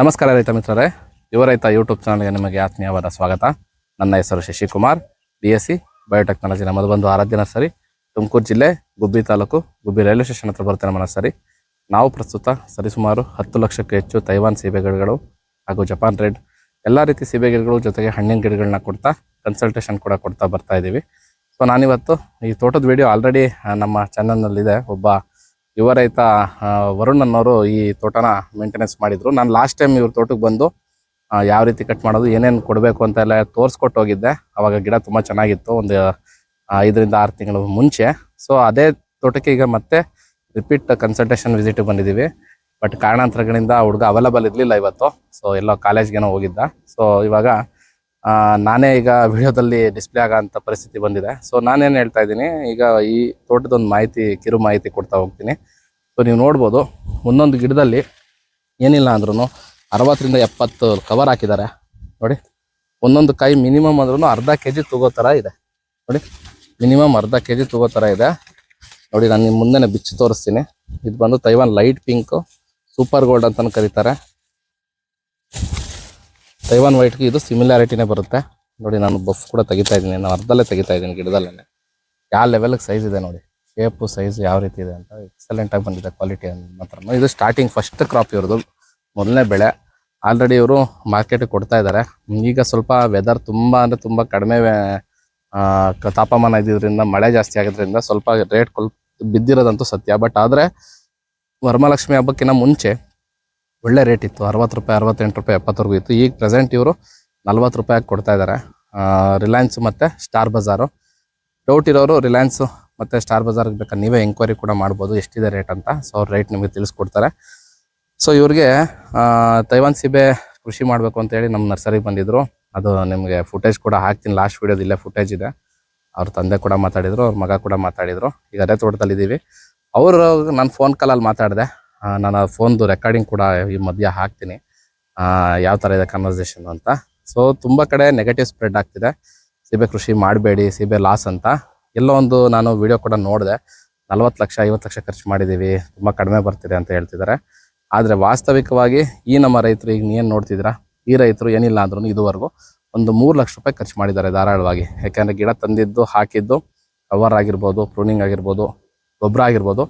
ನಮಸ್ಕಾರ ರೈತ ಮಿತ್ರರೇ. ಯುವ ರೈತ ಯೂಟ್ಯೂಬ್ ಚಾನಲ್ಗೆ ನಿಮಗೆ ಆತ್ಮೀಯವಾದ ಸ್ವಾಗತ. ನನ್ನ ಹೆಸರು Shashikumar B S C biotechnology ನಮ್ಮದು ಬಂದು ಆರಾಧ್ಯ ನರ್ಸರಿ, ತುಮಕೂರು ಜಿಲ್ಲೆ, ಗುಬ್ಬಿ ತಾಲೂಕು, ಗುಬ್ಬಿ ರೈಲ್ವೆ ಸ್ಟೇಷನ್ ಹತ್ರ ಬರುತ್ತೆ ನಮ್ಮ ನರ್ಸರಿ. ನಾವು ಪ್ರಸ್ತುತ ಸರಿಸುಮಾರು ಹತ್ತು ಲಕ್ಷಕ್ಕೂ ಹೆಚ್ಚು ತೈವಾನ್ ಸೀಬೆ ಗಿಡಗಳು ಹಾಗೂ ಜಪಾನ್ ರೆಡ್ ಎಲ್ಲ ರೀತಿ ಸೀಬೆ ಗಿಡಗಳು ಜೊತೆಗೆ ಹಣ್ಣಿನ ಗಿಡಗಳನ್ನ ಕೊಡ್ತಾ ಕನ್ಸಲ್ಟೇಷನ್ ಕೂಡ ಕೊಡ್ತಾ ಬರ್ತಾ ಇದ್ದೀವಿ. ಸೊ ನಾನಿವತ್ತು ಈ ತೋಟದ ವಿಡಿಯೋ ಆಲ್ರೆಡಿ ನಮ್ಮ ಚಾನಲ್ನಲ್ಲಿದೆ ಒಬ್ಬ ಯುವ ರೈತ ವರುಣ್ ಅನ್ನೋರು ಈ ತೋಟನ ಮೇಂಟೆನೆನ್ಸ್ ಮಾಡಿದ್ರು. ನಾನು ಲಾಸ್ಟ್ ಟೈಮ್ ಇವ್ರ ತೋಟಕ್ಕೆ ಬಂದು ಯಾವ ರೀತಿ ಕಟ್ ಮಾಡೋದು, ಏನೇನು ಕೊಡಬೇಕು ಅಂತ ಎಲ್ಲ ತೋರಿಸ್ಕೊಟ್ಟು ಹೋಗಿದ್ದೆ. ಅವಾಗ ಗಿಡ ತುಂಬ ಚೆನ್ನಾಗಿತ್ತು, ಒಂದು ಐದರಿಂದ ಆರು ತಿಂಗಳು ಮುಂಚೆ. ಸೊ ಅದೇ ತೋಟಕ್ಕೆ ಈಗ ಮತ್ತೆ ರಿಪೀಟ್ ಕನ್ಸಲ್ಟೇಷನ್ ವಿಸಿಟ್ ಬಂದಿದ್ದೀವಿ ಬಟ್ ಕಾರಣಾಂತರಗಳಿಂದ ಹುಡುಗ ಅವೈಲಬಲ್ ಇರಲಿಲ್ಲ ಇವತ್ತು. ಸೊ ಎಲ್ಲೋ ಕಾಲೇಜ್ಗೇನೋ ಹೋಗಿದ್ದ. ಸೊ ಇವಾಗ ನಾನೇ ಈಗ ವಿಡಿಯೋದಲ್ಲಿ ಡಿಸ್ಪ್ಲೇ ಆಗೋಂಥ ಪರಿಸ್ಥಿತಿ ಬಂದಿದೆ. ಸೊ ನಾನೇನು ಹೇಳ್ತಾ ಇದ್ದೀನಿ, ಈಗ ಈ ತೋಟದೊಂದು ಮಾಹಿತಿ, ಕಿರು ಮಾಹಿತಿ ಕೊಡ್ತಾ ಹೋಗ್ತೀನಿ. ಸೊ ನೀವು ನೋಡ್ಬೋದು, ಒಂದೊಂದು ಗಿಡದಲ್ಲಿ ಏನಿಲ್ಲ ಅಂದ್ರೂ ಅರವತ್ತರಿಂದ ಎಪ್ಪತ್ತು ಕವರ್ ಹಾಕಿದ್ದಾರೆ. ನೋಡಿ, ಒಂದೊಂದು ಕಾಯಿ ಮಿನಿಮಮ್ ಅಂದ್ರೂ ಅರ್ಧ ಕೆ ಜಿ ತಗೋ ಥರ ಇದೆ. ನೋಡಿ ಮಿನಿಮಮ್ ಅರ್ಧ ಕೆ ಜಿ ತಗೋ ಥರ ಇದೆ. ನೋಡಿ, ನಾನು ನಿಮ್ಮ ಮುಂದೆನೆ ಬಿಚ್ಚಿ ತೋರಿಸ್ತೀನಿ. ಇದು ಬಂದು Taiwan light pink super gold ಅಂತಲೂ ಕರೀತಾರೆ. ತೈವಾನ್ ವೈಟ್ಗೆ ಇದು ಸಿಮಿಲಾರಿಟಿನೇ ಬರುತ್ತೆ. ನೋಡಿ ನಾನು ಬಫ್ ಕೂಡ ತೆಗಿತಾ ಇದ್ದೀನಿ. ನಾನು ಅರ್ಧಲ್ಲೇ ತೆಗಿತಾ ಇದ್ದೀನಿ ಗಿಡದಲ್ಲೇ ಯಾವ ಲೆವೆಲ್ಗೆ ಸೈಜ್ ಇದೆ ನೋಡಿ. ಶೇಪು ಸೈಜ್ ಯಾವ ರೀತಿ ಇದೆ ಅಂತ ಎಕ್ಸಲೆಂಟಾಗಿ ಬಂದಿದೆ ಕ್ವಾಲಿಟಿ ಮಾತ್ರ. ಇದು ಸ್ಟಾರ್ಟಿಂಗ್ ಫಸ್ಟ್ ಕ್ರಾಪ್ ಇವ್ರದ್ದು. ಮೊದಲನೇ ಬೆಳೆ. ಆಲ್ರೆಡಿ ಇವರು ಮಾರ್ಕೆಟಿಗೆ ಕೊಡ್ತಾ ಇದ್ದಾರೆ ಈಗ ಸ್ವಲ್ಪ ವೆದರ್ ತುಂಬ ಅಂದರೆ ತುಂಬ ಕಡಿಮೆ ತಾಪಮಾನ ಇದ್ದಿದ್ರಿಂದ, ಮಳೆ ಜಾಸ್ತಿ ಆಗೋದ್ರಿಂದ ಸ್ವಲ್ಪ ರೇಟ್ ಕೊಲ್ ಬಿದ್ದಿರೋದಂತೂ ಸತ್ಯ. ಬಟ್ ಆದರೆ ವರಮಹಾಲಕ್ಷ್ಮಿ ಹಬ್ಬಕ್ಕಿಂತ ಮುಂಚೆ ಒಳ್ಳೆ ರೇಟ್ ಇತ್ತು, ಅರವತ್ತು ರೂಪಾಯಿ, ಅರವತ್ತೆಂಟು ರೂಪಾಯಿ, ಎಪ್ಪತ್ತವರೆಗೂ ಇತ್ತು. ಈಗ ಪ್ರೆಸೆಂಟ್ ಇವರು ನಲ್ವತ್ತು ರೂಪಾಯಿಗೆ ಕೊಡ್ತಾ ಇದ್ದಾರೆ ರಿಲಯನ್ಸ್ ಮತ್ತು ಸ್ಟಾರ್ ಬಜಾರು ಡೌಟ್ ಇರೋರು ರಿಲಯನ್ಸ್ ಮತ್ತು ಸ್ಟಾರ್ ಬಜಾರ್ಗೆ ಬೇಕಾದ್ರೆ ನೀವೇ ಎಂಕ್ವೈರಿ ಕೂಡ ಮಾಡ್ಬೋದು, ಎಷ್ಟಿದೆ ರೇಟ್ ಅಂತ. ಸೊ ಅವ್ರ ರೇಟ್ ನಿಮಗೆ ತಿಳಿಸ್ಕೊಡ್ತಾರೆ. ಸೊ ಇವ್ರಿಗೆ ತೈವಾನ್ ಸೀಬೆ ಕೃಷಿ ಮಾಡಬೇಕು ಅಂತೇಳಿ ನಮ್ಮ ನರ್ಸರಿಗೆ ಬಂದಿದ್ರು. ಅದು ನಿಮಗೆ ಫುಟೇಜ್ ಕೂಡ ಹಾಕ್ತೀನಿ. ಲಾಸ್ಟ್ ವೀಡಿಯೋದು ಇಲ್ಲೇ ಫುಟೇಜ್ ಇದೆ. ಅವ್ರ ತಂದೆ ಕೂಡ ಮಾತಾಡಿದರು, ಅವ್ರ ಮಗ ಕೂಡ ಮಾತಾಡಿದರು. ಈಗ ಅದೇ ತೋಟದಲ್ಲಿ ಇದ್ದೀವಿ ಅವರು, ನಾನು ಫೋನ್ ಕಾಲಲ್ಲಿ ಮಾತಾಡಿದೆ. ನಾನು ಫೋನ್ದು ರೆಕಾರ್ಡಿಂಗ್ ಕೂಡ ಈ ಮಧ್ಯ ಹಾಕ್ತೀನಿ. ಯಾವ ಥರ ಇದೆ ಕನ್ವರ್ಸೇಷನ್ ಅಂತ. ಸೊ ತುಂಬ ಕಡೆ ನೆಗೆಟಿವ್ ಸ್ಪ್ರೆಡ್ ಆಗ್ತಿದೆ. ಸೀಬೆ ಕೃಷಿ ಮಾಡಬೇಡಿ ಸೀಬೆ ಲಾಸ್ ಅಂತ. ಎಲ್ಲೋ ಒಂದು ನಾನು ವಿಡಿಯೋ ಕೂಡ ನೋಡಿದೆ. ನಲ್ವತ್ತು ಲಕ್ಷ, ಐವತ್ತು ಲಕ್ಷ ಖರ್ಚು ಮಾಡಿದ್ದೀವಿ ತುಂಬ ಕಡಿಮೆ ಬರ್ತಿದೆ ಅಂತ ಹೇಳ್ತಿದ್ದಾರೆ. ಆದರೆ ವಾಸ್ತವಿಕವಾಗಿ ಈ ನಮ್ಮ ರೈತರು ಈಗ ಏನು ನೋಡ್ತಿದ್ದೀರಾ? ಈ ರೈತರು ಏನಿಲ್ಲ ಅಂದ್ರೂ ಇದುವರೆಗೂ ಒಂದು ಮೂರು ಲಕ್ಷ ರೂಪಾಯಿ ಖರ್ಚು ಮಾಡಿದ್ದಾರೆ ಧಾರಾಳವಾಗಿ. ಯಾಕೆಂದರೆ ಗಿಡ ತಂದಿದ್ದು, ಹಾಕಿದ್ದು, ಕವರ್ ಆಗಿರ್ಬೋದು ಪ್ರೂನಿಂಗ್ ಆಗಿರ್ಬೋದು, ಗೊಬ್ಬರ ಆಗಿರ್ಬೋದು.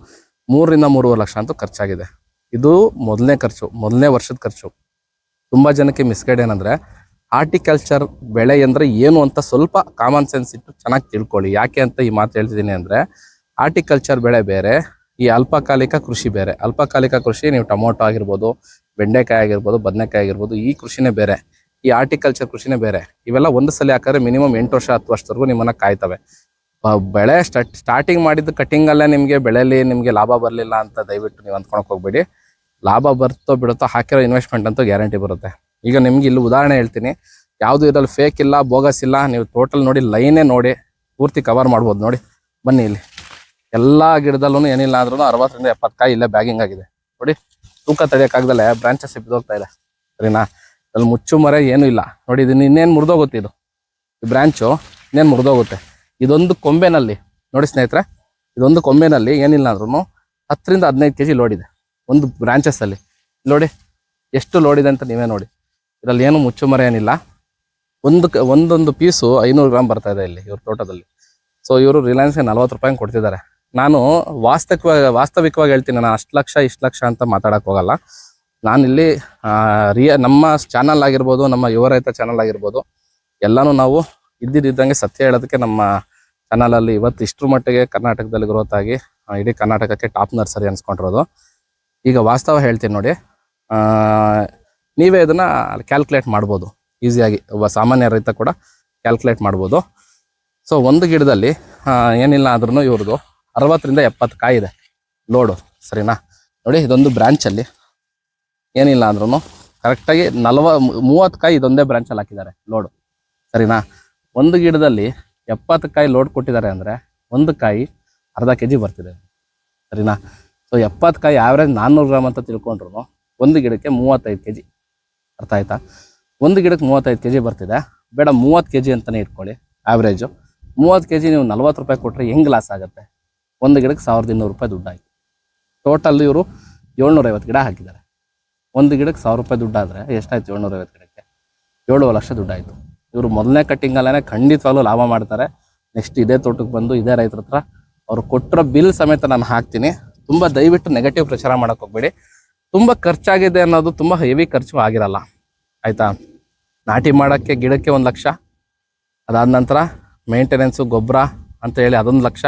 ಮೂರರಿಂದ ಮೂರುವರೆ ಲಕ್ಷ ಅಂತೂ ಖರ್ಚಾಗಿದೆ. ಇದು ಮೊದಲನೇ ಖರ್ಚು, ಮೊದಲನೇ ವರ್ಷದ ಖರ್ಚು. ತುಂಬ ಜನಕ್ಕೆ ಮಿಸ್ಗೈಡ್ ಏನಂದರೆ ಹಾರ್ಟಿಕಲ್ಚರ್ ಬೆಳೆ ಅಂದರೆ ಏನು ಅಂತ ಸ್ವಲ್ಪ ಕಾಮನ್ ಸೆನ್ಸ್ ಇಟ್ಟು ಚೆನ್ನಾಗಿ ತಿಳ್ಕೊಳ್ಳಿ. ಯಾಕೆ ಅಂತ ಈ ಮಾತು ಹೇಳ್ತಿದ್ದೀನಿ ಅಂದರೆ ಹಾರ್ಟಿಕಲ್ಚರ್ ಬೆಳೆ ಬೇರೆ, ಈ ಅಲ್ಪಕಾಲಿಕ ಕೃಷಿ ಬೇರೆ. ಅಲ್ಪಕಾಲಿಕ ಕೃಷಿ, ನೀವು ಟೊಮೊಟೊ ಆಗಿರ್ಬೋದು, ಬೆಂಡೆಕಾಯಿ ಆಗಿರ್ಬೋದು, ಬದನೆಕಾಯಿ ಆಗಿರ್ಬೋದು, ಈ ಕೃಷಿನೇ ಬೇರೆ. ಈ ಆರ್ಟಿಕಲ್ಚರ್ ಕೃಷಿನೇ ಬೇರೆ. ಇವೆಲ್ಲ ಒಂದು ಸಲ ಹಾಕಿದ್ರೆ ಮಿನಿಮಮ್ ಎಂಟು ವರ್ಷ, ಹತ್ತು ವರ್ಷದವರೆಗೂ ನಿಮ್ಮನ್ನು ಕಾಯ್ತವೆ. ಬೆಳೆ ಸ್ಟಾರ್ಟ್ ಸ್ಟಾರ್ಟಿಂಗ್ ಮಾಡಿದ್ದು ಕಟ್ಟಿಂಗಲ್ಲೇ ನಿಮಗೆ ಬೆಳೆಯಲ್ಲಿ ನಿಮಗೆ ಲಾಭ ಬರಲಿಲ್ಲ ಅಂತ ದಯವಿಟ್ಟು ನೀವು ಅಂದ್ಕೊಳಕ್ ಹೋಗ್ಬೇಡಿ. ಲಾಭ ಬರ್ತೋ ಬಿಡುತ್ತೋ ಹಾಕಿರೋ ಇನ್ವೆಸ್ಟ್ಮೆಂಟ್ ಅಂತೂ ಗ್ಯಾರಂಟಿ ಬರುತ್ತೆ. ಈಗ ನಿಮ್ಗೆ ಇಲ್ಲಿ ಉದಾಹರಣೆ ಹೇಳ್ತೀನಿ. ಯಾವುದು ಇದರಲ್ಲಿ ಫೇಕ್ ಇಲ್ಲ ಬೋಗಸ್ ಇಲ್ಲ, ನೀವು ಟೋಟಲ್ ನೋಡಿ ಲೈನೇ ನೋಡಿ, ಪೂರ್ತಿ ಕವರ್ ಮಾಡ್ಬೋದು ನೋಡಿ. ಬನ್ನಿ ಇಲ್ಲಿ. ಎಲ್ಲ ಗಿಡದಲ್ಲೂ ಏನಿಲ್ಲ ಅಂದ್ರೂ ಅರವತ್ತರಿಂದ ಎಪ್ಪತ್ತು ಕಾಯಿ ಇಲ್ಲೇ ಬ್ಯಾಗಿಂಗ್ ಆಗಿದೆ. ನೋಡಿ, ತೂಕ ತಡೆಯೋಕ್ಕಾಗ್ದಲ್ಲೇ ಬ್ರಾಂಚಸ್ ಬಿದ್ದೋಗ್ತಾ ಇದೆ. ಸರಿನಾ? ಅಲ್ಲಿ ಮುಚ್ಚು ಮರ ಏನೂ ಇಲ್ಲ. ನೋಡಿ ಇದನ್ನ ಇನ್ನೇನು ಮುರಿದೋಗುತ್ತೆ ಇದು? ಈ ಬ್ರಾಂಚು ಇನ್ನೇನು ಮುರಿದೋಗುತ್ತೆ? ಇದೊಂದು ಕೊಂಬೆನಲ್ಲಿ, ನೋಡಿ ಸ್ನೇಹಿತರೆ, ಇದೊಂದು ಕೊಂಬೆನಲ್ಲಿ ಏನಿಲ್ಲ ಅಂದ್ರೂ ಹತ್ತರಿಂದ ಹದಿನೈದು ಕೆ ಜಿ ಲೋಡ್ ಇದೆ, ಒಂದು ಬ್ರಾಂಚಸ್ಸಲ್ಲಿ ನೋಡಿ, ಎಷ್ಟು ಲೋಡ್ ಇದೆ ಅಂತ ನೀವೇ ನೋಡಿ. ಇದರಲ್ಲಿ ಏನು ಮುಚ್ಚು ಮರ ಏನಿಲ್ಲ. ಒಂದು ಒಂದೊಂದು ಪೀಸು ಐನೂರು ಗ್ರಾಮ್ ಬರ್ತಾ ಇದೆ ಇಲ್ಲಿ ಇವ್ರ ತೋಟದಲ್ಲಿ. ಸೊ ಇವರು ರಿಲಯನ್ಸ್ಗೆ ನಲ್ವತ್ತು ರೂಪಾಯಿ ಕೊಡ್ತಿದ್ದಾರೆ. ನಾನು ವಾಸ್ತವಿಕವಾಗಿ ವಾಸ್ತವಿಕವಾಗಿ ಹೇಳ್ತೀನಿ, ನಾನು ಅಷ್ಟು ಲಕ್ಷ, ಇಷ್ಟು ಲಕ್ಷ ಅಂತ ಮಾತಾಡೋಕೆ ಹೋಗಲ್ಲ. ನಾನಿಲ್ಲಿ ರಿಯ, ನಮ್ಮ ಚಾನಲ್ ಆಗಿರ್ಬೋದು, ನಮ್ಮ ಯುವ ರೈತ ಚಾನಲ್ ಆಗಿರ್ಬೋದು, ಎಲ್ಲನೂ ನಾವು ಇದ್ದಿದ್ದಂಗೆ ಸತ್ಯ ಹೇಳೋದಕ್ಕೆ ನಮ್ಮ ಚಾನಲಲ್ಲಿ ಇವತ್ತು ಇಷ್ಟರ ಮಟ್ಟಿಗೆ ಕರ್ನಾಟಕದಲ್ಲಿ ಗ್ರೋತ್ ಆಗಿ ಇಡೀ ಕರ್ನಾಟಕಕ್ಕೆ ಟಾಪ್ ನರ್ಸರಿ ಅನ್ಸ್ಕೊಂಡಿರೋದು. ಈಗ ವಾಸ್ತವ ಹೇಳ್ತೀನಿ ನೋಡಿ ನೀವೇ ಇದನ್ನ ಕ್ಯಾಲ್ಕುಲೇಟ್ ಮಾಡ್ಬೋದು. ಈಸಿಯಾಗಿ ಒಬ್ಬ ಸಾಮಾನ್ಯ ರೈತ ಕೂಡ ಕ್ಯಾಲ್ಕುಲೇಟ್ ಮಾಡ್ಬೋದು. ಸೊ ಒಂದು ಗಿಡದಲ್ಲಿ ಏನಿಲ್ಲ ಆದ್ರೂ ಇವ್ರದ್ದು ಅರವತ್ತರಿಂದ ಎಪ್ಪತ್ತು ಕಾಯಿ ಇದೆ. ಲೋಡು ಸರಿನಾ? ನೋಡಿ, ಇದೊಂದು ಬ್ರ್ಯಾಂಚಲ್ಲಿ ಏನಿಲ್ಲ ಅಂದ್ರೂ ಕರೆಕ್ಟಾಗಿ ನಲ್ವ, ಮೂವತ್ತು ಕಾಯಿ ಇದೊಂದೇ ಬ್ರಾಂಚಲ್ಲಿ ಹಾಕಿದ್ದಾರೆ ಲೋಡು ಸರಿನಾ? ಒಂದು ಗಿಡದಲ್ಲಿ ಎಪ್ಪತ್ತು ಕಾಯಿ ಲೋಡ್ ಕೊಟ್ಟಿದ್ದಾರೆ ಅಂದರೆ ಒಂದು ಕಾಯಿ ಅರ್ಧ ಕೆ ಜಿ ಬರ್ತಿದೆ. ಸರಿನಾ? ಸೊ ಎಪ್ಪತ್ತು ಕಾಯಿ ಆವ್ರೇಜ್ ನಾನ್ನೂರು ಗ್ರಾಮ್ ಅಂತ ತಿಳ್ಕೊಂಡ್ರು ಒಂದು ಗಿಡಕ್ಕೆ ಮೂವತ್ತೈದು ಕೆ ಜಿ ಅರ್ಥ ಆಯ್ತಾ? ಒಂದು ಗಿಡಕ್ಕೆ ಮೂವತ್ತೈದು ಕೆ ಜಿ ಬರ್ತಿದೆ. ಬೇಡ, ಮೂವತ್ತು ಕೆ ಜಿ ಅಂತಲೇ ಇಟ್ಕೊಳ್ಳಿ ಆವ್ರೇಜು ಮೂವತ್ತು ಕೆ ಜಿ ನೀವು ನಲ್ವತ್ತು ರೂಪಾಯಿ ಕೊಟ್ಟರೆ ಹೆಂಗೆ ಲಾಸ್ ಆಗುತ್ತೆ? ಒಂದು ಗಿಡಕ್ಕೆ ಸಾವಿರದ ಇನ್ನೂರು ರೂಪಾಯಿ ದುಡ್ಡು ಆಯ್ತು ಟೋಟಲ್ ಇವರು ಏಳ್ನೂರೈವತ್ತು ಗಿಡ ಹಾಕಿದ್ದಾರೆ. ಒಂದು ಗಿಡಕ್ಕೆ ಸಾವಿರ ರೂಪಾಯಿ ದುಡ್ಡಾದರೆ ಎಷ್ಟಾಯ್ತು ಏಳ್ನೂರ ಐವತ್ತು ಗಿಡಕ್ಕೆ? ಏಳುವರೆ ಲಕ್ಷ ದುಡ್ಡಾಯಿತು. ಇವರು ಮೊದಲನೇ ಕಟ್ಟಿಂಗಲ್ಲೇ ಖಂಡಿತವಾಗ್ಲೂ ಲಾಭ ಮಾಡ್ತಾರೆ. ನೆಕ್ಸ್ಟ್ ಇದೇ ತೋಟಕ್ಕೆ ಬಂದು ಇದೇ ರೈತರ ಹತ್ರ ಅವ್ರು ಕೊಟ್ಟಿರೋ ಬಿಲ್ ಸಮೇತ ನಾನು ಹಾಕ್ತೀನಿ. ತುಂಬ ದಯವಿಟ್ಟು ನೆಗೆಟಿವ್ ಪ್ರಚಾರ ಮಾಡಕ್ಕೆ ಹೋಗ್ಬೇಡಿ. ತುಂಬ ಖರ್ಚಾಗಿದೆ ಅನ್ನೋದು ತುಂಬ ಹೆವಿ ಖರ್ಚು ಆಗಿರಲ್ಲ. ಆಯಿತಾ? ನಾಟಿ ಮಾಡೋಕ್ಕೆ ಗಿಡಕ್ಕೆ ಒಂದು ಲಕ್ಷ, ಅದಾದ ನಂತರ ಮೇಂಟೆನೆನ್ಸು ಗೊಬ್ಬರ ಅಂತ ಹೇಳಿ ಅದೊಂದು ಲಕ್ಷ,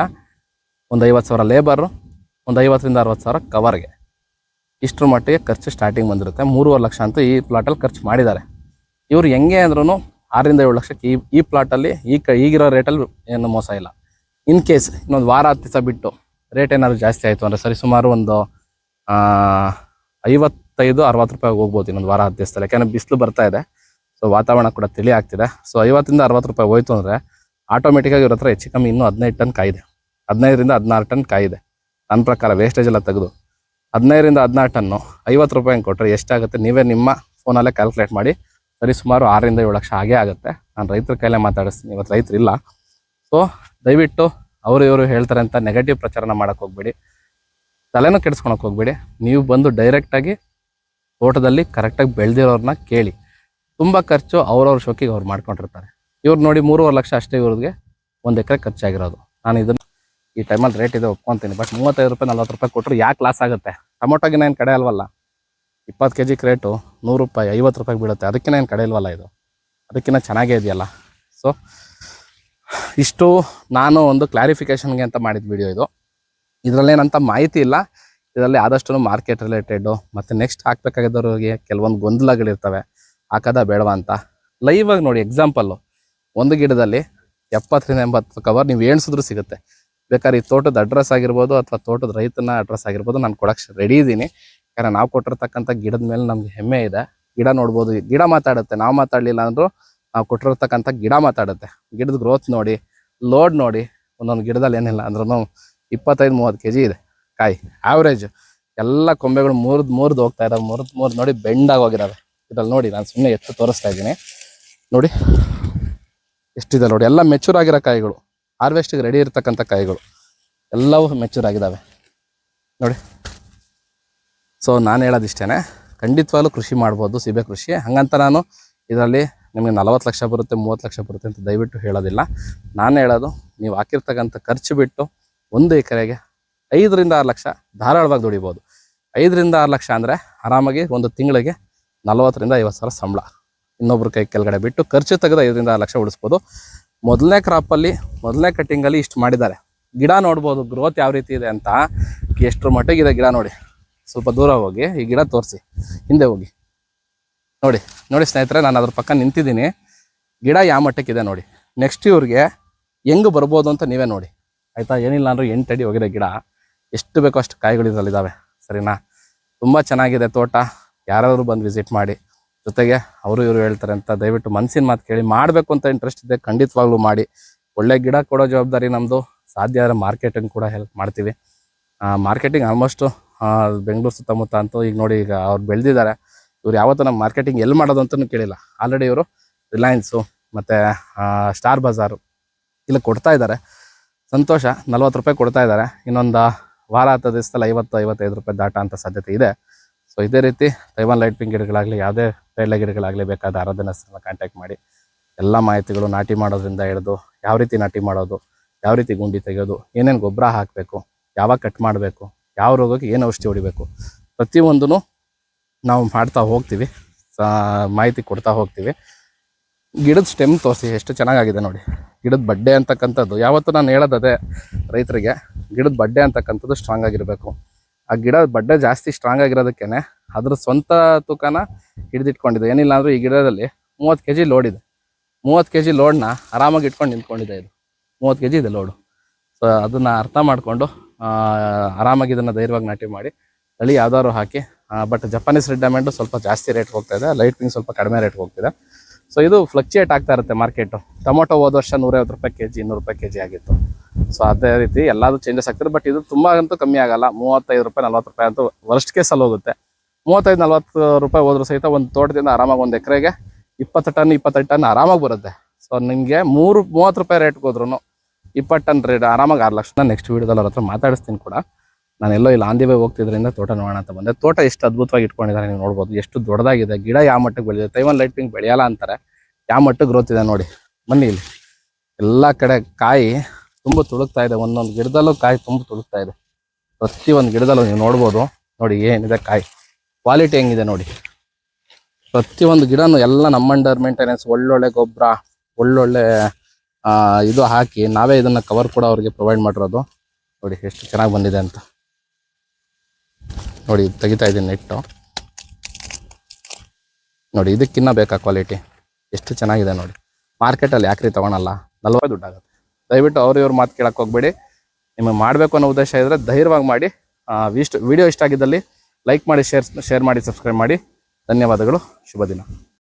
ಒಂದು ಐವತ್ತು ಸಾವಿರ ಲೇಬರು ಒಂದು ಐವತ್ತರಿಂದ ಅರವತ್ತು ಸಾವಿರ ಕವರ್ಗೆ ಇಷ್ಟರ ಮಟ್ಟಿಗೆ ಖರ್ಚು ಸ್ಟಾರ್ಟಿಂಗ್ ಬಂದಿರುತ್ತೆ. ಮೂರುವರೆ ಲಕ್ಷ ಅಂತೂ ಈ ಪ್ಲಾಟಲ್ಲಿ ಖರ್ಚು ಮಾಡಿದ್ದಾರೆ. ಇವರು ಹೆಂಗೆ ಅಂದ್ರೂ ಆರರಿಂದ ಏಳು ಲಕ್ಷಕ್ಕೆ ಈ ಈ ಪ್ಲಾಟಲ್ಲಿ ಈ ಕ ಈಗಿರೋ ರೇಟಲ್ಲಿ ಏನು ಮೋಸ ಇಲ್ಲ. ಇನ್ ಕೇಸ್ ಇನ್ನೊಂದು ವಾರ ಹತ್ತು ದಿವಸ ಬಿಟ್ಟು ರೇಟ್ ಏನಾದ್ರು ಜಾಸ್ತಿ ಆಯಿತು ಅಂದರೆ ಸರಿ, ಸುಮಾರು ಒಂದು ಐವತ್ತೈದು, ಅರವತ್ತು ರೂಪಾಯಿ ಹೋಗ್ಬೋದು ಇನ್ನೊಂದು ವಾರ ಹತ್ತು ದಿವಸದಲ್ಲಿ. ಯಾಕೆಂದರೆ ಬಿಸಿಲು ಬರ್ತಾ ಇದೆ ಸೊ ವಾತಾವರಣ ಕೂಡ ತಿಳಿ ಆಗ್ತಿದೆ. ಸೊ ಐವತ್ತಿಂದ ಅರವತ್ತು ರೂಪಾಯಿ ಹೋಯ್ತು ಅಂದರೆ ಆಟೋಮೆಟಿಕ್ಕಾಗಿ ಇವ್ರ ಹತ್ರ ಹೆಚ್ಚು ಕಮ್ಮಿ ಇನ್ನೂ ಹದಿನೈದು ಟನ್ ಕಾಯಿದೆ. ಹದಿನೈದರಿಂದ ಹದಿನಾರು ಟನ್ ಕಾಯಿದೆ. ನನ್ನ ಪ್ರಕಾರ ವೇಸ್ಟೇಜ್ ಎಲ್ಲ ತೆಗೆದು ಹದಿನೈದರಿಂದ ಹದಿನಾರು ಟನ್ನು ಐವತ್ತು ರೂಪಾಯಿ ಕೊಟ್ಟರೆ ಎಷ್ಟಾಗುತ್ತೆ? ನೀವೇ ನಿಮ್ಮ ಫೋನಲ್ಲೇ ಕ್ಯಾಲ್ಕುಲೇಟ್ ಮಾಡಿ ಸರಿ, ಸುಮಾರು ಆರರಿಂದ ಏಳು ಲಕ್ಷ ಆಗೇ ಆಗುತ್ತೆ. ನಾನು ರೈತರ ಕೈಲೇ ಮಾತಾಡಿಸ್ತೀನಿ, ಇವತ್ತು ರೈತರು ಇಲ್ಲ. ಸೊ ದಯವಿಟ್ಟು ಅವರು ಇವರು ಹೇಳ್ತಾರೆ ಅಂತ ನೆಗೆಟಿವ್ ಪ್ರಚಾರನ ಮಾಡೋಕೆ ಹೋಗ್ಬೇಡಿ. ತಲೆನೂ ಕೆಡಿಸ್ಕೊಳಕ್ಕೆ ಹೋಗ್ಬೇಡಿ. ನೀವು ಬಂದು ಡೈರೆಕ್ಟಾಗಿ ತೋಟದಲ್ಲಿ ಕರೆಕ್ಟಾಗಿ ಬೆಳೆದಿರೋರನ್ನ ಕೇಳಿ. ತುಂಬ ಖರ್ಚು ಅವ್ರವ್ರ ಶೋಕಿಗೆ ಅವ್ರು ಮಾಡ್ಕೊಂಡಿರ್ತಾರೆ. ಇವ್ರು ನೋಡಿ ಮೂರುವರೆ ಲಕ್ಷ ಅಷ್ಟೇ ಇವ್ರಿಗೆ ಒಂದು ಎಕರೆ ಖರ್ಚಾಗಿರೋದು. ನಾನು ಇದನ್ನು ಈ ಟೈಮಲ್ಲಿ ರೇಟ್ ಇದೆ ಒಪ್ಕೊತೀನಿ. ಬಟ್ ಮೂವತ್ತೈದು ರೂಪಾಯಿ, ನಲ್ವತ್ತು ರೂಪಾಯಿ ಕೊಟ್ಟರು ಯಾಕೆ ಲಾಸ್ ಆಗುತ್ತೆ? ಟೊಮೊಟೊಗಿನ ಏನು ಕಡೆ ಅಲ್ವಲ್ಲ? ಇಪ್ಪತ್ತು ಕೆ ಜಿ ಕ್ರೇಟು ನೂರು ರೂಪಾಯಿ, ಐವತ್ತು ರೂಪಾಯಿಗೆ ಬೀಳುತ್ತೆ. ಅದಕ್ಕಿಂತ ಏನು ಕಡೆ ಇಲ್ವಲ್ಲ ಇದು? ಅದಕ್ಕಿಂತ ಚೆನ್ನಾಗೇ ಇದೆಯಲ್ಲ? ಸೊ ಇಷ್ಟು ನಾನು ಒಂದು ಕ್ಲಾರಿಫಿಕೇಷನ್ಗೆ ಅಂತ ಮಾಡಿದ ವಿಡಿಯೋ ಇದು. ಇದರಲ್ಲೇನಂತ ಮಾಹಿತಿ ಇಲ್ಲ. ಇದರಲ್ಲಿ ಆದಷ್ಟು ಮಾರ್ಕೆಟ್ ರಿಲೇಟೆಡು ಮತ್ತು ನೆಕ್ಸ್ಟ್ ಹಾಕ್ಬೇಕಾಗಿದ್ದವ್ರಿಗೆ ಕೆಲವೊಂದು ಗೊಂದಲಗಳಿರ್ತವೆ. ಹಾಕದ ಬೇಡವಾ ಅಂತ. ಲೈವ್ ಆಗಿ ನೋಡಿ ಎಕ್ಸಾಂಪಲ್ಲು ಒಂದು ಗಿಡದಲ್ಲಿ ಎಪ್ಪತ್ತರಿಂದ ಎಂಬತ್ತು ಕವರ್ ನೀವು ಎಣಿಸಿದ್ರು ಸಿಗುತ್ತೆ. ಬೇಕಾದ್ರೆ ಈ ತೋಟದ ಅಡ್ರೆಸ್ ಆಗಿರ್ಬೋದು ಅಥವಾ ತೋಟದ ರೈತನ ಅಡ್ರೆಸ್ ಆಗಿರ್ಬೋದು, ನಾನು ಕೊಡಕ್ಕೆ ರೆಡಿ ಇದ್ದೀನಿ ಯಾಕಂದ್ರೆ ನಾವು ಕೊಟ್ಟಿರ್ತಕ್ಕಂಥ ಗಿಡದ ಮೇಲೆ ನಮ್ಗೆ ಹೆಮ್ಮೆ ಇದೆ. ಗಿಡ ನೋಡ್ಬೋದು, ಗಿಡ ಮಾತಾಡುತ್ತೆ, ನಾವು ಮಾತಾಡಲಿಲ್ಲ ಅಂದ್ರೂ ನಾವು ಕೊಟ್ಟಿರ್ತಕ್ಕಂಥ ಗಿಡ ಮಾತಾಡುತ್ತೆ. ಗಿಡದ ಗ್ರೋತ್ ನೋಡಿ ಲೋಡ್ ನೋಡಿ, ಒಂದೊಂದು ಗಿಡದಲ್ಲಿ ಏನಿಲ್ಲ ಅಂದ್ರೂ ಇಪ್ಪತ್ತೈದು ಮೂವತ್ತು ಕೆ ಜಿ ಇದೆ ಕಾಯಿ ಆವ್ರೇಜ್ ಎಲ್ಲ ಕೊಂಬೆಗಳು ಮುರಿದು ಮುರಿದು ಹೋಗ್ತಾ ಇದಾವೆ, ಮುರಿದು ಮೂರು ನೋಡಿ ಬೆಂಡಾಗಿ ಹೋಗಿದ್ದಾವೆ ಇದ್ರಲ್ಲಿ ನೋಡಿ, ನಾನು ಸುಮ್ಮನೆ ಎತ್ತು ತೋರಿಸ್ತಾ ಇದ್ದೀನಿ. ನೋಡಿ, ಎಷ್ಟಿದೆ ನೋಡಿ, ಎಲ್ಲ ಮೆಚೂರ್ ಆಗಿರೋ ಕಾಯಿಗಳು ಹಾರ್ವೆಸ್ಟಿಗೆ ರೆಡಿ ಇರ್ತಕ್ಕಂಥ ಕಾಯಿಗಳು, ಎಲ್ಲವೂ ಮೆಚೂರ್ ಆಗಿದ್ದಾವೆ ನೋಡಿ. ಸೊ ನಾನು ಹೇಳೋದಿಷ್ಟೇ ಖಂಡಿತವಾಗ್ಲೂ ಕೃಷಿ ಮಾಡ್ಬೋದು, ಸೀಬೆ ಕೃಷಿ. ಹಂಗಂತ ನಾನು ಇದರಲ್ಲಿ ನಿಮಗೆ ನಲವತ್ತು ಲಕ್ಷ ಬರುತ್ತೆ, ಮೂವತ್ತು ಲಕ್ಷ ಬರುತ್ತೆ ಅಂತ ದಯವಿಟ್ಟು ಹೇಳೋದಿಲ್ಲ. ನಾನು ಹೇಳೋದು, ನೀವು ಹಾಕಿರ್ತಕ್ಕಂಥ ಖರ್ಚು ಬಿಟ್ಟು ಒಂದು ಎಕರೆಗೆ ಐದರಿಂದ ಆರು ಲಕ್ಷ ಧಾರಾಳವಾಗಿ ದುಡಿಬೋದು. ಐದರಿಂದ ಆರು ಲಕ್ಷ ಅಂದರೆ ಆರಾಮಾಗಿ ಒಂದು ತಿಂಗಳಿಗೆ ನಲವತ್ತರಿಂದ ಐವತ್ತು ಸಾವಿರ ಸಂಬಳ. ಇನ್ನೊಬ್ರ ಕೈ ಕೆಳಗಡೆ ಬಿಟ್ಟು ಖರ್ಚು ತೆಗೆದು ಐದರಿಂದ ಆರು ಲಕ್ಷ ಉಳಿಸ್ಬೋದು. ಮೊದಲನೇ ಕ್ರಾಪಲ್ಲಿ ಮೊದಲನೇ ಕಟ್ಟಿಂಗಲ್ಲಿ ಇಷ್ಟು ಮಾಡಿದ್ದಾರೆ. ಗಿಡ ನೋಡ್ಬೋದು ಗ್ರೋತ್ ಯಾವ ರೀತಿ ಇದೆ ಅಂತ ಎಷ್ಟರ ಇದೆ ಗಿಡ ನೋಡಿ. ಸ್ವಲ್ಪ ದೂರ ಹೋಗಿ, ಈ ಗಿಡ ತೋರಿಸಿ. ಹಿಂದೆ ಹೋಗಿ. ನೋಡಿ ನೋಡಿ ಸ್ನೇಹಿತರೆ, ನಾನು ಅದ್ರ ಪಕ್ಕ ನಿಂತಿದ್ದೀನಿ. ಗಿಡ ಯಾವ ಮಟ್ಟಕ್ಕಿದೆ ನೋಡಿ. ನೆಕ್ಸ್ಟ್ ಇವ್ರಿಗೆ ಹೆಂಗೆ ಬರ್ಬೋದು ಅಂತ ನೀವೇ ನೋಡಿ. ಆಯಿತಾ? ಏನಿಲ್ಲ ಅಂದ್ರೆ ಎಂಟು ಅಡಿ ಹೋಗಿದೆ ಗಿಡ. ಎಷ್ಟು ಬೇಕೋ ಅಷ್ಟು ಕಾಯಿಗಳು ಇದರಲ್ಲಿದ್ದಾವೆ ಸರಿನಾ? ತುಂಬ ಚೆನ್ನಾಗಿದೆ ತೋಟ. ಯಾರಾದರೂ ಬಂದು ವಿಸಿಟ್ ಮಾಡಿ. ಜೊತೆಗೆ ಅವರು ಇವರು ಹೇಳ್ತಾರೆ ಅಂತ ದಯವಿಟ್ಟು ಮನಸ್ಸಿನ ಮಾತು ಕೇಳಿ. ಮಾಡಬೇಕು ಅಂತ ಇಂಟ್ರೆಸ್ಟ್ ಇದೆ, ಖಂಡಿತವಾಗ್ಲೂ ಮಾಡಿ. ಒಳ್ಳೆ ಗಿಡ ಕೊಡೋ ಜವಾಬ್ದಾರಿ ನಮ್ಮದು ಸಾಧ್ಯ ಆದರೆ ಮಾರ್ಕೆಟಿಂಗ್ ಕೂಡ ಹೆಲ್ಪ್ ಮಾಡ್ತೀವಿ. ಮಾರ್ಕೆಟಿಂಗ್ ಆಲ್ಮೋಸ್ಟು ಬೆಂಗಳೂರು ಸುತ್ತಮುತ್ತ ಅಂತೂ ಈಗ ನೋಡಿ ಈಗ ಅವ್ರು ಬೆಳೆದಿದ್ದಾರೆ. ಇವ್ರು ಯಾವತ್ತೂ ನಮ್ಮ ಮಾರ್ಕೆಟಿಂಗ್ ಎಲ್ಲಿ ಮಾಡೋದು ಅಂತಲೂ ಕೇಳಿಲ್ಲ. ಆಲ್ರೆಡಿ ಇವರು ರಿಲಯನ್ಸು ಮತ್ತು ಸ್ಟಾರ್ ಬಜಾರು ಇಲ್ಲಿ ಕೊಡ್ತಾ ಇದ್ದಾರೆ. ಸಂತೋಷ, ನಲ್ವತ್ತು ರೂಪಾಯಿ ಕೊಡ್ತಾ ಇದ್ದಾರೆ. ಇನ್ನೊಂದು ವಾರ ಹತ್ತು ದಿವಸದಲ್ಲಿ ಐವತ್ತು, ಐವತ್ತೈದು ರೂಪಾಯಿ ದಾಟ ಅಂತ ಸಾಧ್ಯತೆ ಇದೆ. ಸೊ ಇದೇ ರೀತಿ ತೈವಾನ್ ಲೈಟ್ ಪಿಂಗ್ ಗಿಡಗಳಾಗಲಿ, ಯಾವುದೇ ತೈಲ ಗಿಡಗಳಾಗಲಿ ಬೇಕಾದ ಆರಾಧನಾ ಕಾಂಟ್ಯಾಕ್ಟ್ ಮಾಡಿ. ಎಲ್ಲ ಮಾಹಿತಿಗಳು ನಾಟಿ ಮಾಡೋದ್ರಿಂದ ಹಿಡಿದು ಯಾವ ರೀತಿ ನಾಟಿ ಮಾಡೋದು, ಯಾವ ರೀತಿ ಗುಂಡಿ ತೆಗೆಯೋದು, ಏನೇನು ಗೊಬ್ಬರ ಹಾಕಬೇಕು, ಯಾವಾಗ ಕಟ್ ಮಾಡಬೇಕು ಯಾವ ರೋಗಕ್ಕೆ ಏನು ಔಷಧಿ ಹೊಡಿಬೇಕು? ಪ್ರತಿಯೊಂದೂ ನಾವು ಮಾಡ್ತಾ ಹೋಗ್ತೀವಿ. ಮಾಹಿತಿ ಕೊಡ್ತಾ ಹೋಗ್ತೀವಿ. ಗಿಡದ ಸ್ಟೆಮ್ ತೋರಿಸಿ, ಎಷ್ಟು ಚೆನ್ನಾಗಾಗಿದೆ ನೋಡಿ. ಗಿಡದ ಬಡ್ಡೆ ಅಂತಕ್ಕಂಥದ್ದು, ಯಾವತ್ತೂ ನಾನು ಹೇಳೋದು ಅದೇ ರೈತರಿಗೆ, ಗಿಡದ ಬಡ್ಡೆ ಅಂತಕ್ಕಂಥದ್ದು ಸ್ಟ್ರಾಂಗ್ ಆಗಿರಬೇಕು. ಆ ಗಿಡ ಬಡ್ಡೆ ಜಾಸ್ತಿ ಸ್ಟ್ರಾಂಗ್ ಆಗಿರೋದಕ್ಕೇನೆ, ಅದ್ರ ಸ್ವಂತ ತೂಕನ ಹಿಡಿದಿಟ್ಕೊಂಡಿದೆ. ಏನಿಲ್ಲ ಅಂದರೂ ಈ ಗಿಡದಲ್ಲಿ ಮೂವತ್ತು ಕೆ ಜಿ ಲೋಡ್ ಇದೆ. ಮೂವತ್ತು ಕೆ ಜಿ ಲೋಡ್ನ ಆರಾಮಾಗಿ ಇಟ್ಕೊಂಡು ನಿಂತ್ಕೊಂಡಿದೆ ಇದು. ಮೂವತ್ತು ಕೆ ಜಿ ಇದೆ ಲೋಡು ಸೊ ಅದನ್ನು ಅರ್ಥ ಮಾಡಿಕೊಂಡು ಆರಾಮಾಗಿ ಇದನ್ನು ಧೈರ್ಯವಾಗಿ ನಾಟಿ ಮಾಡಿ, ತಳಿ ಯಾವ್ದಾದ್ರು ಹಾಕಿ ಬಟ್ ಜಪಾನೀಸ್ ರೆಡ್ ಡೈಮಂಡು ಸ್ವಲ್ಪ ಜಾಸ್ತಿ ರೇಟ್ ಹೋಗ್ತಾ ಇದೆ ಲೈಟ್ ಪಿಂಗ್ ಸ್ವಲ್ಪ ಕಡಿಮೆ ರೇಟ್ ಹೋಗ್ತಿದೆ. ಸೊ ಇದು ಫ್ಲಕ್ಚುಯೇಟ್ ಆಗ್ತಾ ಇರುತ್ತೆ ಮಾರ್ಕೆಟು ಟೊಮೊಟೊ ಹೋದ ವರ್ಷ ನೂರೈವತ್ತು ರೂಪಾಯಿ ಕೆ ಜಿ ಇನ್ನೂರು ರೂಪಾಯಿ ಕೆ ಜಿ ಆಗಿತ್ತು. ಸೊ ಅದೇ ರೀತಿ ಎಲ್ಲದೂ ಚೇಂಜಸ್ ಆಗ್ತದೆ ಬಟ್ ಇದು ತುಂಬ ಅಂತೂ ಕಮ್ಮಿ ಆಗಲ್ಲ. ಮೂವತ್ತೈದು ರೂಪಾಯಿ, ನಲ್ವತ್ತು ರೂಪಾಯಿ ಅಂತೂ ವರ್ಸ್ಟ್ ಕೇಸಲ್ಲಿ ಹೋಗುತ್ತೆ. ಮೂವತ್ತೈದು, ನಲ್ವತ್ತು ರೂಪಾಯಿ ಹೋದ್ರೂ ಸಹಿತ ಒಂದು ತೋಟದಿಂದ ಆರಾಮಾಗಿ ಒಂದು ಎಕರೆಗೆ ಇಪ್ಪತ್ತು ಟನ್, ಇಪ್ಪತ್ತೈದು ಟನ್ ಆರಾಮಾಗಿ ಬರುತ್ತೆ. ಸೊ ನಿಮಗೆ ಮೂರು, ಮೂವತ್ತು ರೂಪಾಯಿ ರೇಟ್ಗೆ ಹೋದ್ರೂ ಇಪ್ಪತ್ತು ಟನ್ ರೇಟ್ ಆರಾಮಾಗಿ ಆರು ಲಕ್ಷ ನೆಕ್ಸ್ಟ್ ವೀಡಿಯೋದಲ್ಲಿ ಅವ್ರ ಹತ್ರ ಮಾತಾಡಿಸ್ತೀನಿ ಕೂಡ. ನಾನು ಎಲ್ಲೋ ಇಲ್ಲಿ ಆಂದಿ ಬೈ ಹೋಗ್ತಿದ್ರಿಂದ ತೋಟ ನೋಡೋಣ ಅಂತ ಬಂದೆ. ತೋಟ ಎಷ್ಟು ಅದ್ಭುತವಾಗಿ ಇಟ್ಕೊಂಡಿದ್ದಾರೆ ನೀವು ನೋಡ್ಬೋದು. ಎಷ್ಟು ದೊಡ್ಡದಾಗಿದೆ. ಗಿಡ ಯಾವ ಮಟ್ಟಕ್ಕೆ ಬೆಳೆದಿದೆ. ತೈವನ್ ಲೈಟಿಂಗ್ ಬೆಳೆಯಲ್ಲ ಅಂತಾರೆ. ಯಾವ ಮಟ್ಟಕ್ಕೆ ಗ್ರೋತ್ ಇದೆ ನೋಡಿ. ಬನ್ನಿ ಇಲ್ಲಿ. ಎಲ್ಲ ಕಡೆ ಕಾಯಿ ತುಂಬ ತುಳುಕ್ತಾ ಇದೆ. ಒಂದೊಂದು ಗಿಡದಲ್ಲೂ ಕಾಯಿ ತುಂಬ ತುಳುಕ್ತಾ ಇದೆ. ಪ್ರತಿ ಒಂದು ಗಿಡದಲ್ಲೂ ನೀವು ನೋಡ್ಬೋದು. ನೋಡಿ ಏನಿದೆ ಕಾಯಿ. ಕ್ವಾಲಿಟಿ ಹೆಂಗಿದೆ ನೋಡಿ. ಪ್ರತಿಯೊಂದು ಗಿಡನೂ ಎಲ್ಲ ನಮ್ಮ ಅಂಡರ್ ಮೇಂಟೆನೆನ್ಸ್ ಒಳ್ಳೊಳ್ಳೆ ಗೊಬ್ಬರ, ಒಳ್ಳೊಳ್ಳೆ ಇದು ಹಾಕಿ ನಾವೇ ಇದನ್ನು ಕವರ್ ಕೂಡ ಅವ್ರಿಗೆ ಪ್ರೊವೈಡ್ ಮಾಡಿರೋದು. ನೋಡಿ ಎಷ್ಟು ಚೆನ್ನಾಗಿ ಬಂದಿದೆ ಅಂತ. ನೋಡಿ ತೆಗಿತಾ ಇದ್ದೀನಿ ನೆಟ್ಟು ನೋಡಿ ಇದಕ್ಕಿನ್ನ ಬೇಕಾ ಕ್ವಾಲಿಟಿ ಎಷ್ಟು ಚೆನ್ನಾಗಿದೆ ನೋಡಿ. ಮಾರ್ಕೆಟಲ್ಲಿ ಯಾಕ್ರಿ ತಗೊಳಲ್ಲ? ನಲ್ವತ್ತು ದುಡ್ಡಾಗುತ್ತೆ ದಯವಿಟ್ಟು ಅವ್ರು ಇವ್ರ ಮಾತು ಕೇಳಕ್ಕೆ ಹೋಗ್ಬೇಡಿ. ನಿಮಗೆ ಮಾಡಬೇಕು ಅನ್ನೋ ಉದ್ದೇಶ ಇದ್ದರೆ ಧೈರ್ಯವಾಗಿ ಮಾಡಿ. ಇಷ್ಟು ವಿಡಿಯೋ ಇಷ್ಟ ಆಗಿದ್ದಲ್ಲಿ ಲೈಕ್ ಮಾಡಿ ಶೇರ್ ಶೇರ್ ಮಾಡಿ ಸಬ್ಸ್ಕ್ರೈಬ್ ಮಾಡಿ. ಧನ್ಯವಾದಗಳು. ಶುಭ ದಿನ.